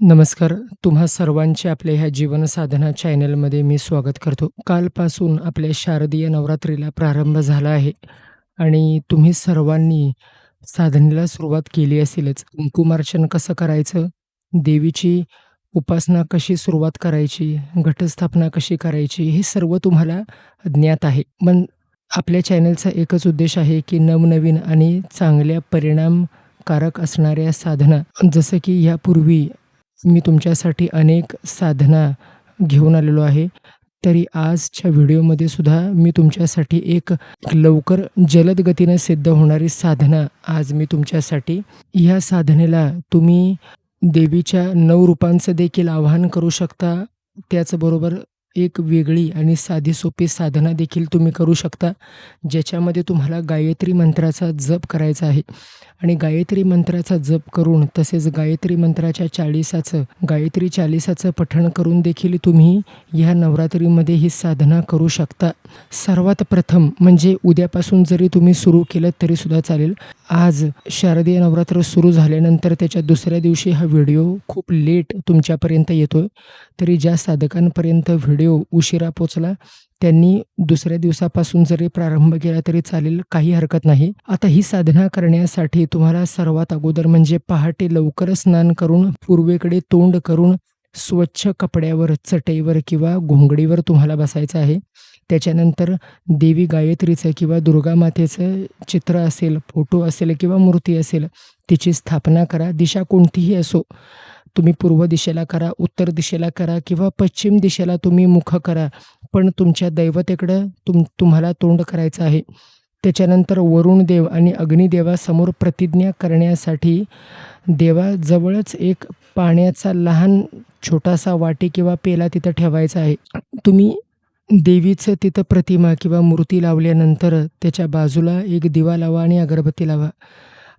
नमस्कार. तुम्हा सर्वांचे आपल्या ह्या जीवनसाधना चॅनलमध्ये मी स्वागत करतो. कालपासून आपल्या शारदीय नवरात्रीला प्रारंभ झाला आहे आणि तुम्ही सर्वांनी साधनेला सुरुवात केली असेलच. कुंकुमार्चन कसं करायचं, देवीची उपासना कशी सुरुवात करायची, घटस्थापना कशी करायची, हे सर्व तुम्हाला ज्ञात आहे. पण आपल्या चॅनलचा एकच उद्देश आहे, की नवनवीन आणि चांगल्या परिणामकारक असणाऱ्या साधना, जसं की यापूर्वी मी तुमच्यासाठी अनेक साधना घेऊन आलेलो आहे. तरी आजच्या व्हिडिओमध्ये सुद्धा मी तुमच्यासाठी एक लवकर जलद गतीनं सिद्ध होणारी साधना आज मी तुमच्यासाठी ह्या साधनेला तुम्ही देवीच्या नऊ रूपांचं देखील आवाहन करू शकता. त्याचबरोबर एक वेगळी आणि साधी सोपी साधना देखील तुम्ही करू शकता. ज्याच्यामध्ये तुम्हाला गायत्री मंत्राचा जप करायचा आहे आणि गायत्री मंत्राचा जप करून तसेच गायत्री मंत्राच्या चाळीसाचं गायत्री चाळीसाचं पठण करून देखील तुम्ही ह्या नवरात्रीमध्ये ही साधना करू शकता. सर्वात प्रथम म्हणजे उद्यापासून जरी तुम्ही सुरू केलं तरीसुद्धा चालेल. आज शारदीय नवरात्र सुरू झाल्यानंतर त्याच्या दुसऱ्या दिवशी हा व्हिडिओ खूप लेट तुमच्यापर्यंत येतोय. तरी ज्या साधकांपर्यंत व्हिडिओ उशिरा पोचला त्यांनी दुसऱ्या दिवसापासून जरी प्रारंभ केला तरी चालेल, काही हरकत नाही. आता ही साधना करण्यासाठी तुम्हाला सर्वात अगोदर म्हणजे पहाटे लवकर स्नान करून, पूर्वेकडे तोंड करून, स्वच्छ कपड्यावर, चटईवर किंवा घोंगडीवर तुम्हाला बसायचं आहे. त्याच्यानंतर देवी गायत्रीचं किंवा दुर्गा मातेचं चित्र असेल, फोटो असेल किंवा मूर्ती असेल, तिची स्थापना करा. दिशा कोणतीही असो. तुम्ही पूर्व दिशेला करा, उत्तर दिशेला करा किंवा पश्चिम दिशेला तुम्ही मुख करा. पण तुमच्या दैवतेकडं तुम तुम्हाला तोंड करायचं आहे. त्याच्यानंतर वरुण देव आणि अग्निदेवासमोर प्रतिज्ञा करण्यासाठी देवाजवळच एक पाण्याचा लहान छोटासा वाटी किंवा पेला तिथं ठेवायचा आहे. तुम्ही देवीचं तिथं प्रतिमा किंवा मूर्ती लावल्यानंतर त्याच्या बाजूला एक दिवा लावा आणि अगरबत्ती लावा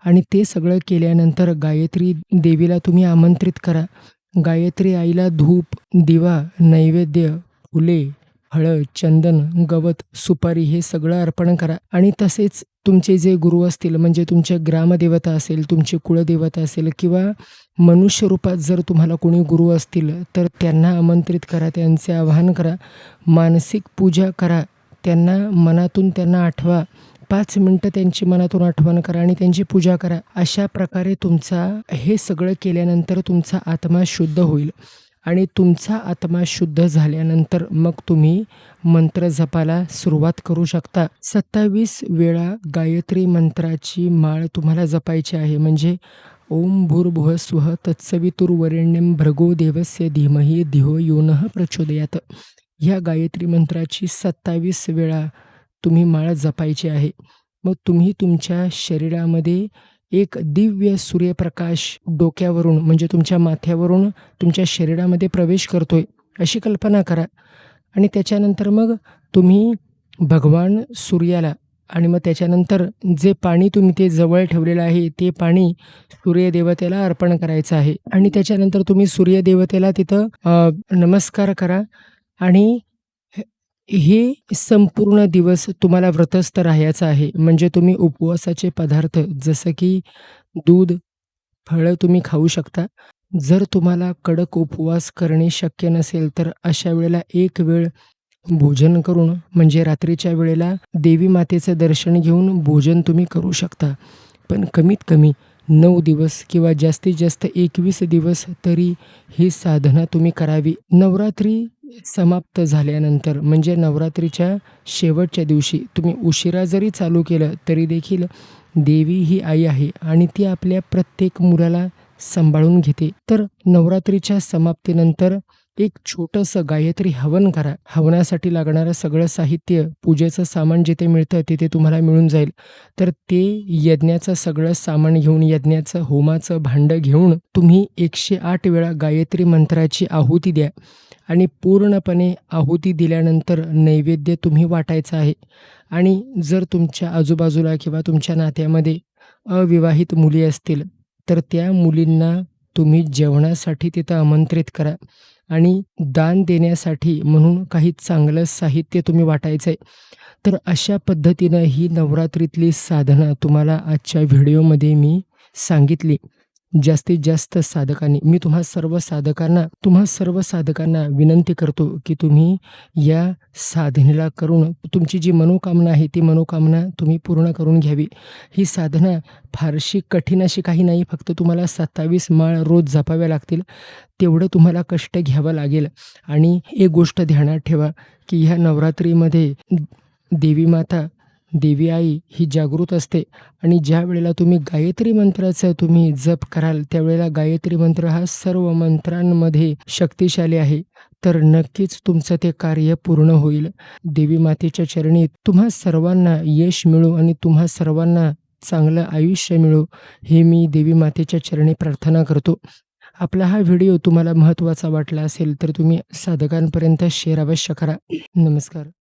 आणि ते सगळं केल्यानंतर गायत्री देवीला तुम्ही आमंत्रित करा. गायत्री आईला धूप, दिवा, नैवेद्य, फुले, हळद, चंदन, गवत, सुपारी हे सगळं अर्पण करा आणि तसेच तुमचे जे गुरु असतील म्हणजे तुमच्या ग्रामदेवता असेल, तुमची कुळदेवता असेल किंवा मनुष्य रूपात जर तुम्हाला कोणी गुरु असतील, तर त्यांना आमंत्रित करा, त्यांचे आवाहन करा. मानसिक पूजा करा. त्यांना मनातून त्यांना आठवा. पाच मिनटं त्यांची मनातून आठवण करा आणि त्यांची पूजा करा. अशा प्रकारे तुमचा हे सगळं केल्यानंतर तुमचा आत्मा शुद्ध होईल आणि तुमचा आत्मा शुद्ध झाल्यानंतर मग तुम्ही मंत्र जपाला सुरुवात करू शकता. 27 वेळा गायत्री मंत्राची माळ तुम्हाला जपायची आहे. म्हणजे ओम भूर्भुवः स्व तत्सवितुर्वरेण्यम भृगो देवस्य धीमही धियो यो प्रचोदयात ह्या गायत्री मंत्राची 27 वेळा तुम्ही माळ जपायची आहे. मग तुम्ही तुमच्या शरीरामध्ये एक दिव्य सूर्यप्रकाश डोक्यावरून म्हणजे तुमच्या माथ्यावरून तुमच्या शरीरामध्ये प्रवेश करतोय, अशी कल्पना करा. आणि त्याच्यानंतर मग तुम्ही भगवान सूर्याला आणि मग त्याच्यानंतर जे पाणी तुम्ही ते जवळ ठेवलेलं आहे, ते पाणी सूर्यदेवतेला अर्पण करायचं आहे. आणि त्याच्यानंतर तुम्ही सूर्यदेवतेला तिथं नमस्कार करा. आणि हे संपूर्ण दिवस तुम्हाला व्रतस्थ राहायचं आहे. म्हणजे तुम्ही उपवासाचे पदार्थ जसं की दूध, फळं तुम्ही खाऊ शकता. जर तुम्हाला कडक उपवास करणे शक्य नसेल, तर अशा वेळेला एक वेळ भोजन करून म्हणजे रात्रीच्या वेळेला देवी मातेचं दर्शन घेऊन भोजन तुम्ही करू शकता. पण कमीत कमी 9 दिवस किंवा जास्तीत जास्त 21 दिवस तरी ही साधना तुम्ही करावी. नवरात्री समाप्त झाल्यानंतर म्हणजे नवरात्रीच्या शेवटच्या दिवशी तुम्ही उशिरा जरी चालू केलं, तरी देखील देवी ही आई आहे आणि ती आपल्या प्रत्येक मुलाला सांभाळून घेते. तर नवरात्रीच्या समाप्तीनंतर एक छोटंसं गायत्री हवन करा. हवनासाठी लागणारं सगळं साहित्य, पूजेचं सामान जिथे मिळतं तिथे तुम्हाला मिळून जाईल. तर ते यज्ञाचं सगळं सामान घेऊन, यज्ञाचं, होमाचं भांडं घेऊन तुम्ही 108 वेळा गायत्री मंत्राची आहुती द्या आणि पूर्णपणे आहुती दिल्यानंतर नैवेद्य तुम्ही वाटायचं आहे आणि जर तुमच्या आजूबाजूला किंवा तुमच्या नात्यामध्ये अविवाहित मुली असतील, तर त्या मुलींना तुम्ही जेवणासाठी तिथं आमंत्रित करा आणि दान देण्यासाठी म्हणून काही चांगलं साहित्य तुम्ही वाटायचं आहे. तर अशा पद्धतीनं ही नवरात्रीतली साधना तुम्हाला आजच्या व्हिडिओमध्ये मी सांगितली. जास्तीत जास्त साधकांनी मी तुम्हा सर्व साधकांना तुम्हा सर्व साधकांना विनंती करतो, की तुम्ही या साधनेला करून तुमची जी मनोकामना आहे, ती मनोकामना तुम्ही पूर्ण करून घ्यावी. ही साधना फारशी कठीण अशी काही नाही. फक्त तुम्हाला 27 माळ रोज जपाव्या लागतील. तेवढं तुम्हाला कष्ट घ्यावं लागेल आणि एक गोष्ट ध्यानात ठेवा, की ह्या नवरात्रीमध्ये देवी माता, देवी आई ही जागृत असते आणि ज्यावेळेला तुम्ही गायत्री मंत्राचा तुम्ही जप कराल, त्यावेळेला गायत्री मंत्र हा सर्व मंत्रांमध्ये शक्तिशाली आहे. तर नक्कीच तुमचं ते कार्य पूर्ण होईल. देवी मातेच्या चरणी तुम्हा सर्वांना यश मिळो आणि तुम्हा सर्वांना चांगलं आयुष्य मिळो, हे मी देवी मातेच्या चरणी प्रार्थना करतो. आपला हा व्हिडिओ तुम्हाला महत्त्वाचा वाटला असेल, तर तुम्ही साधकांपर्यंत शेअर अवश्य करा. नमस्कार.